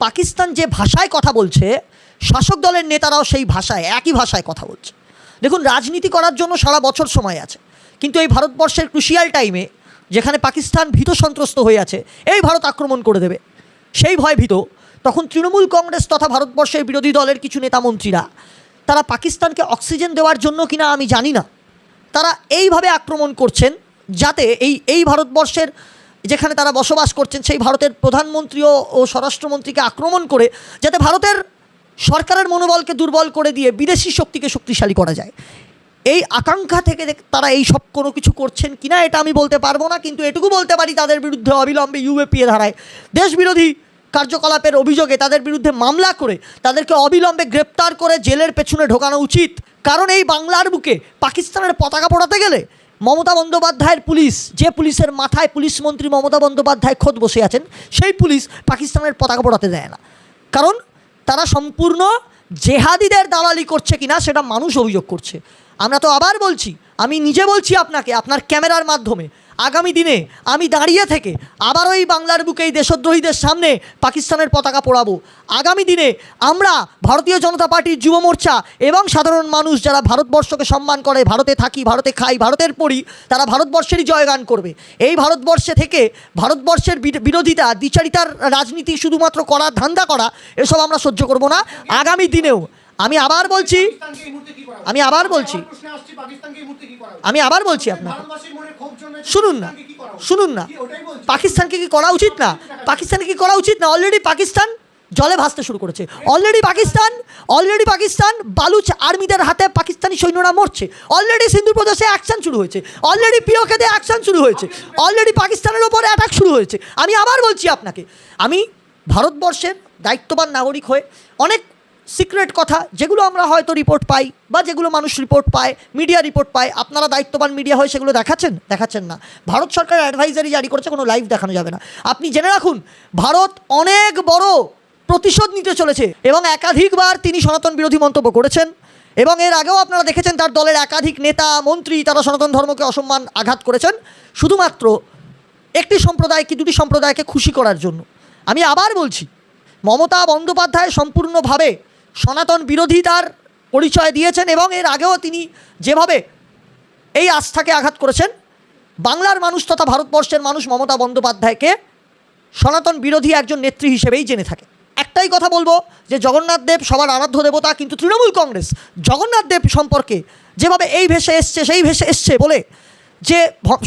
পাকিস্তান যে ভাষায় কথা বলছে, শাসক দলের নেতারাও সেই ভাষায়, একই ভাষায় কথা বলছে। দেখুন, রাজনীতি করার জন্য সারা বছর সময় আছে। কিন্তু এই ভারতবর্ষের ক্রুশিয়াল টাইমে যেখানে পাকিস্তান ভীত সন্ত্রস্ত হয়ে আছে, এই ভারত আক্রমণ করে দেবে। সেই ভয় ভীত তখন তৃণমূল কংগ্রেস তথা ভারতবর্ষের বিরোধী দলের কিছু নেতা মন্ত্রীরা, তারা পাকিস্তানকে অক্সিজেন দেওয়ার জন্য কিনা আমি জানি না। তারা এইভাবে আক্রমণ করছেন, যাতে এই এই ভারতবর্ষের যেখানে তারা বসবাস করছেন, সেই ভারতের প্রধানমন্ত্রী ও স্বরাষ্ট্রমন্ত্রীকে আক্রমণ করে যাতে ভারতের সরকারের মনোবলকে দুর্বল করে দিয়ে বিদেশি শক্তিকে শক্তিশালী করা যায়। এই আকাঙ্ক্ষা থেকে তারা এই সব কোনো কিছু করছেন কিনা, এটা আমি বলতে পারব না, কিন্তু এটুকু বলতে পারি তাদের বিরুদ্ধে অবিলম্বে ইউএপিএ ধারায়। দেশবিরোধী কার্যকলাপের অভিযোগে তাদের বিরুদ্ধে মামলা করে তাদেরকে অবিলম্বে গ্রেপ্তার করে জেলের পেছনে ঢোকানো উচিত। কারণ এই বাংলার বুকে পাকিস্তানের পতাকা পড়াতে গেলে মমতা বন্দ্যোপাধ্যায়ের পুলিশ, যে পুলিশের মাথায় পুলিশ মন্ত্রী মমতা বন্দ্যোপাধ্যায় খোদ বসে আছেন, সেই পুলিশ পাকিস্তানের পতাকা পড়াতে দেয় না। কারণ তারা সম্পূর্ণ জেহাদিদের দালালি করছে কিনা, সেটা মানুষ অভিযোগ করছে। আমরা তো আবার বলছি, আমি নিজে বলছি আপনাকে, আপনার ক্যামেরার মাধ্যমে। আগামী দিনে আমি দাঁড়িয়ে থেকে আবার ওই বাংলার বুকে এই দেশদ্রোহীদের সামনে পাকিস্তানের পতাকা পোড়াবো। আগামী দিনে আমরা ভারতীয় জনতা পার্টির যুব মোর্চা এবং সাধারণ মানুষ যারা ভারতবর্ষকে সম্মান করে, ভারতে থাকি, ভারতে খাই, ভারতের পড়ি তারা ভারতবর্ষেরই জয়গান করবে। এই ভারতবর্ষে থেকে ভারতবর্ষের বির- বিরোধিতা, দ্বিচারিতার রাজনীতি শুধুমাত্র করার ধান্দা করা, এসব আমরা সহ্য করব না। আগামী দিনেও আমি আবার বলছি? আমি আবার বলছি। আমি আবার বলছি আপনাকে। শুনুন না? শুনুন না? পাকিস্তানকে কি করা উচিত না? পাকিস্তানকে কি করা উচিত না? অলরেডি পাকিস্তান জলে ভাসতে শুরু করেছে। অলরেডি পাকিস্তান অলরেডি পাকিস্তান বালুচ আর্মিদের হাতে পাকিস্তানি সৈন্যরা মরছে। অলরেডি সিন্ধু প্রদেশে অ্যাকশন শুরু হয়েছে। অলরেডি পিওকেতে অ্যাকশন শুরু হয়েছে। অলরেডি পাকিস্তানের ওপরে অ্যাটাক শুরু হয়েছে। আমি আবার বলছি আপনাকে আমি ভারতবর্ষের দায়িত্ববান নাগরিক হয়ে অনেক সিক্রেট কথা, যেগুলো আমরা হয়তো রিপোর্ট পাই বা যেগুলো মানুষ রিপোর্ট পায় মিডিয়া রিপোর্ট পায়, আপনারা দায়িত্ববান মিডিয়া হয়ে সেগুলো দেখাচ্ছেন? দেখাচ্ছেন না। ভারত সরকার অ্যাডভাইজারি জারি করেছে, কোনো লাইভ দেখানো যাবে না। আপনি জেনে রাখুন, ভারত অনেক বড় প্রতিশোধ নিতে চলেছে এবং একাধিকবার তিনি সনাতন বিরোধী মন্তব্য করেছেন এবং এর আগেও আপনারা দেখেছেন তার দলের একাধিক নেতা, মন্ত্রী তারা সনাতন ধর্মকে অসম্মান আঘাত করেছেন। শুধুমাত্র একটি সম্প্রদায় কি দুটি সম্প্রদায়কে খুশি করার জন্য। আমি আবার বলছি, মমতা বন্দ্যোপাধ্যায় সম্পূর্ণভাবে সনাতন বিরোধিতার পরিচয় দিয়েছেন এবং এর আগেও তিনি যেভাবে এই আস্থাকে আঘাত করেছেন, বাংলার মানুষ তথা ভারতবর্ষের মানুষ মমতা বন্দ্যোপাধ্যায়কে সনাতন বিরোধী একজন নেত্রী হিসেবেই জেনে থাকে। একটাই কথা বলব যে জগন্নাথ দেব সবার আরাধ্য দেবতা, কিন্তু তৃণমূল কংগ্রেস জগন্নাথ দেব সম্পর্কে যেভাবে এই ভেসে এসছে, সেই ভেসে এসছে বলে যে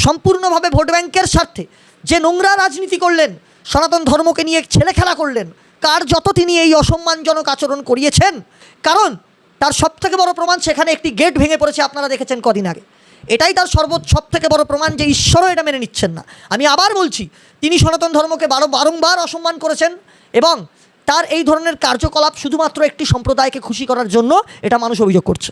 সম্পূর্ণভাবে ভোট ব্যাংকের স্বার্থে যে নোংরা রাজনীতি করলেন, সনাতন ধর্মকে নিয়ে ছেলে খেলা করলেন কার যত তিনি এই অসম্মানজনক আচরণ করিয়েছেন, কারণ তার সব থেকে বড় প্রমাণ সেখানে একটি গেট ভেঙে পড়েছে, আপনারা দেখেছেন কদিন আগে। এটাই তার সর্ব সব থেকে বড় প্রমাণ যে ঈশ্বরও এটা মেনে নিচ্ছেন না। আমি আবার বলছি, তিনি সনাতন ধর্মকে বারো বারংবার অসম্মান করেছেন এবং তার এই ধরনের কার্যকলাপ শুধুমাত্র একটি সম্প্রদায়কে খুশি করার জন্য এটা মানুষ অভিযোগ করছে।